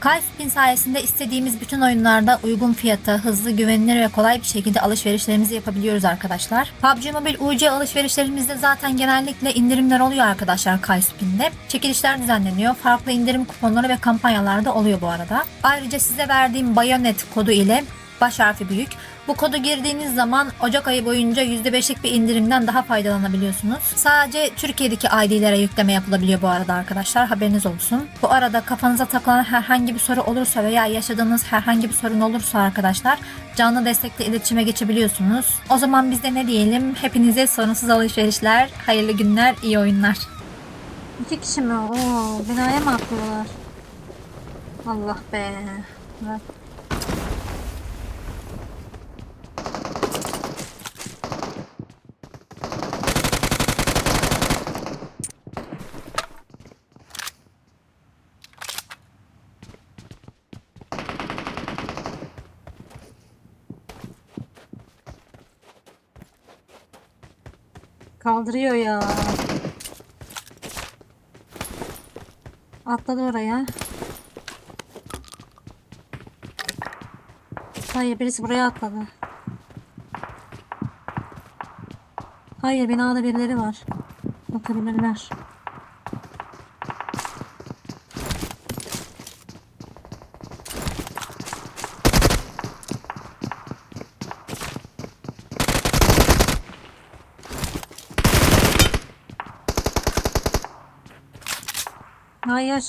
Kayspin sayesinde istediğimiz bütün oyunlarda uygun fiyata, hızlı, güvenilir ve kolay bir şekilde alışverişlerimizi yapabiliyoruz arkadaşlar. PUBG Mobile UC alışverişlerimizde zaten genellikle indirimler oluyor arkadaşlar Kayspin'de. Çekilişler düzenleniyor. Farklı indirim kuponları ve kampanyalar da oluyor bu arada. Ayrıca size verdiğim Bayonet kodu ile baş harfi büyük. Bu kodu girdiğiniz zaman Ocak ayı boyunca %5'lik bir indirimden daha faydalanabiliyorsunuz. Sadece Türkiye'deki ID'lere yükleme yapılabiliyor bu arada arkadaşlar. Haberiniz olsun. Bu arada kafanıza takılan herhangi bir soru olursa veya yaşadığınız herhangi bir sorun olursa arkadaşlar canlı destekle iletişime geçebiliyorsunuz. O zaman biz de ne diyelim? Hepinize sorunsuz alışverişler, hayırlı günler, iyi oyunlar. İki kişi mi? Oo, binaya mı atlıyorlar? Allah be. Evet. Kaldırıyor ya. Atladı oraya. Hayır birisi buraya atladı. Hayır binada birileri var. Bakabilirler. Hayır.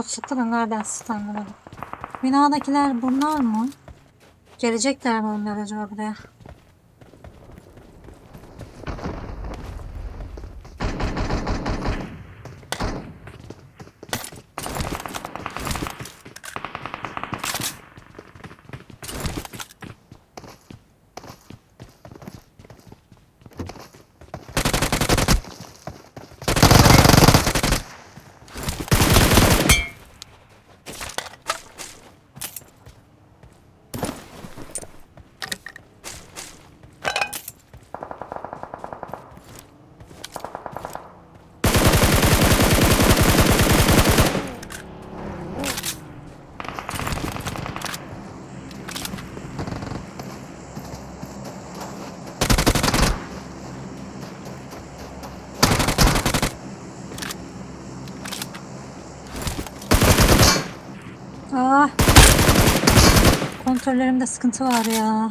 Da nereden anlamadım. Binadakiler bunlar mı? Gelecekler mi onlar acaba buraya? Kontrollerimde sıkıntı var ya.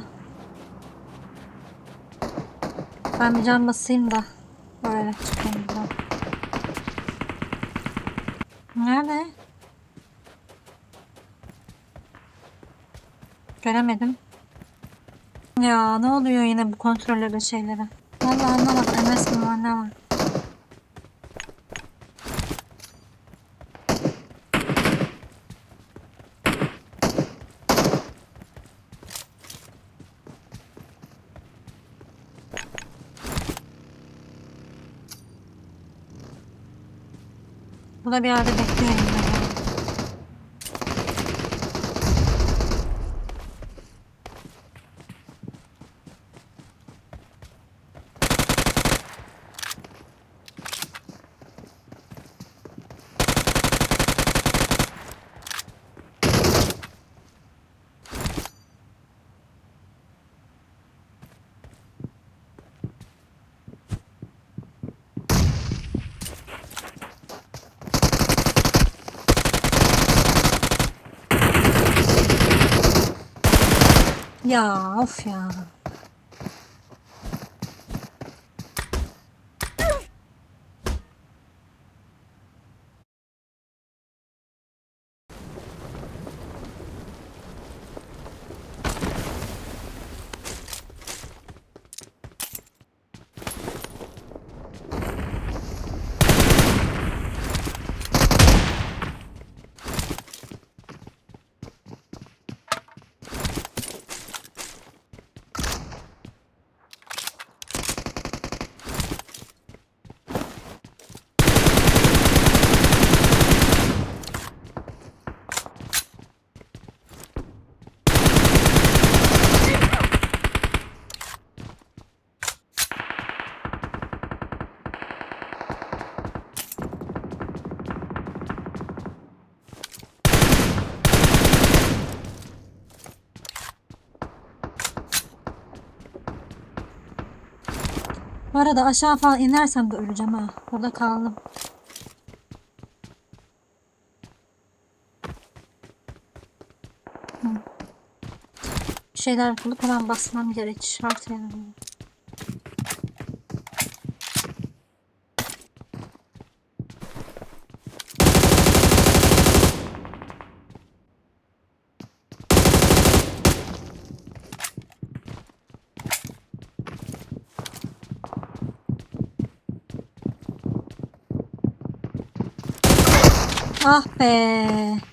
Ben bir can basayım da böyle çıkayım buradan. Nerede? Göremedim. Ya ne oluyor yine bu kontrollerde şeylere? Vallahi anlamadım. MS mi var ne var? Burada bir yerde bekliyor yine. Ya of ya. Bu arada aşağı falan inersem de öleceğim ha. Burada kaldım. Bir şeyler bulup hemen basmam gerek. Şart yani. Ah be.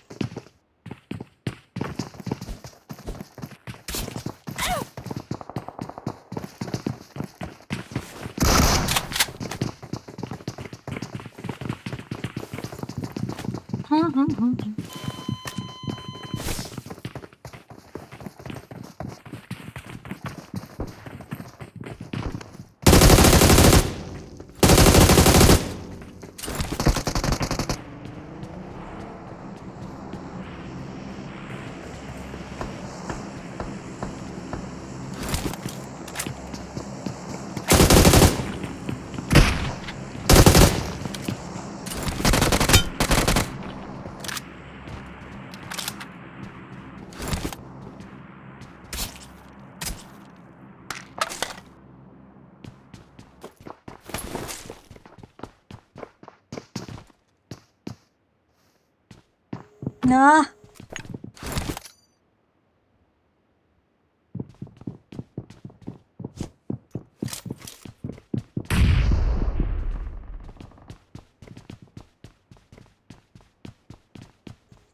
Ah.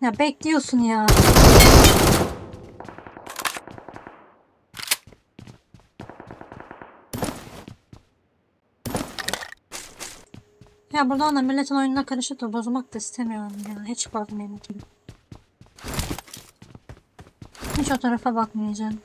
Ya bekliyorsun ya. Ya buradan da milletin oyununa karışıp da bozmak da istemiyorum ya. Hiç bakmayayım gibi. Hiç o tarafa bakmayacağım.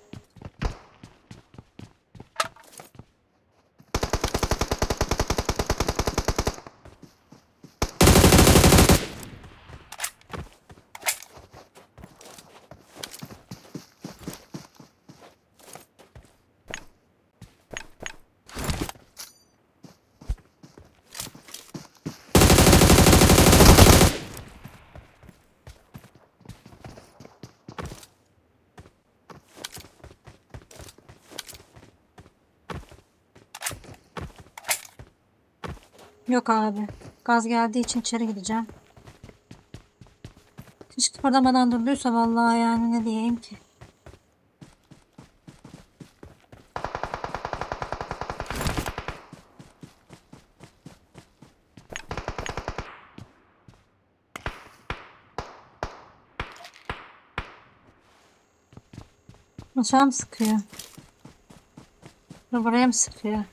Yok abi. Gaz geldiği için içeri gideceğim. Hiç kıpırdamadan durduysa vallahi yani ne diyeyim ki. Aşağı mı sıkıyor? Buraya mı sıkıyor?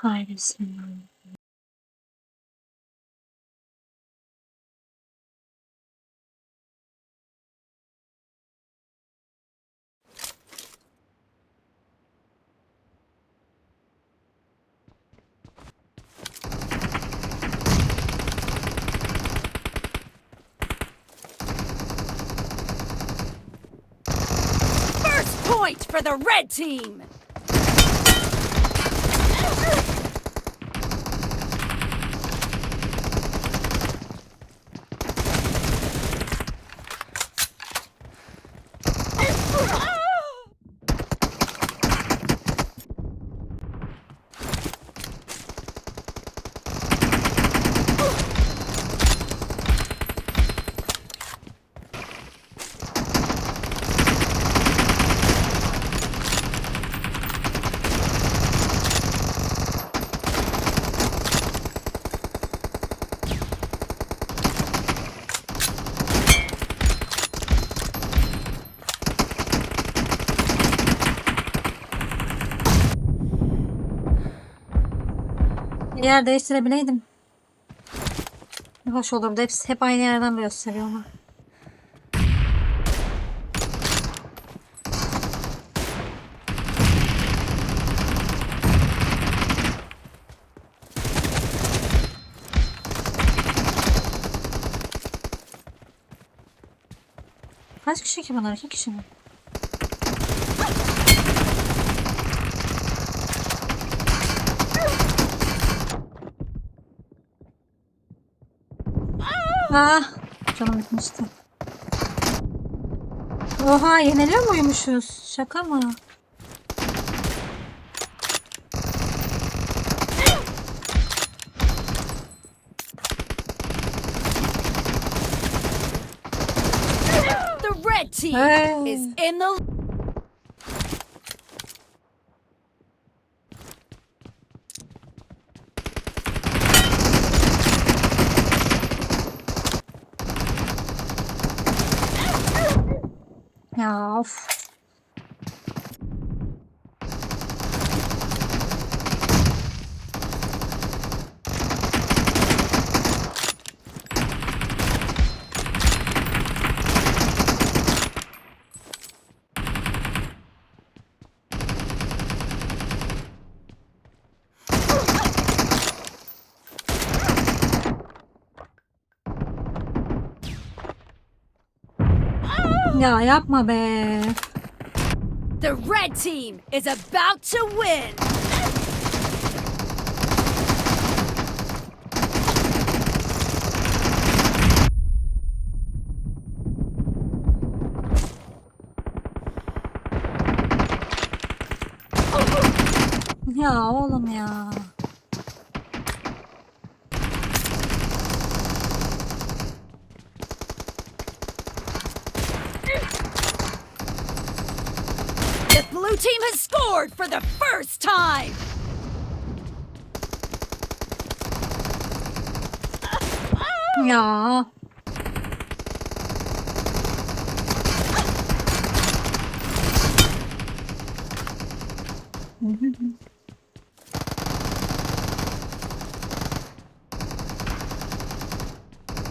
Hay bismillah. First point for the red team! Yer değiştirebileydim. Hoş olurdu. Hepsi hep aynı yerden gösteriyor ama. Kaç kişi ki bunlar? İki kişi mi? Ah, canım bitmişti. Oha yeniliyor muymuşuz? Şaka mı? The red team is in the Ya of. Ya yapma be. the red team is about to win. Ya oğlum ya. Team has scored for the first time. Ya.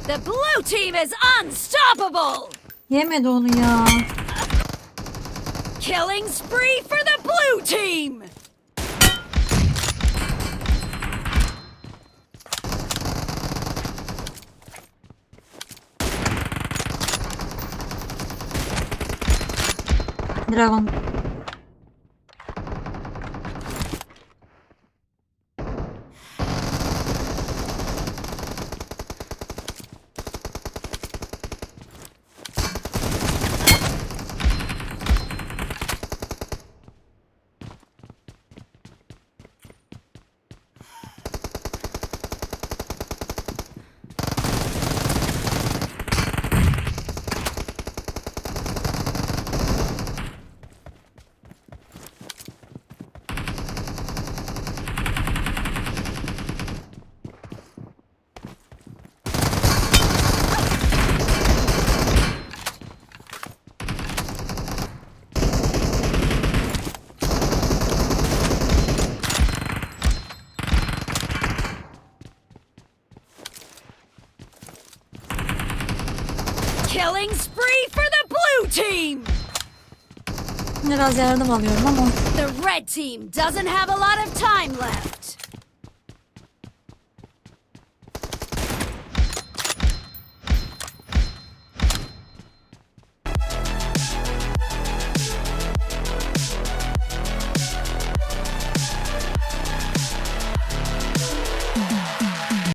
The blue team is unstoppable. Yemedi onu ya. Killing spree for the blue team. Dragon. Killing spree for the blue team. Biraz yardım alıyorum ama The red team doesn't have a lot of time left.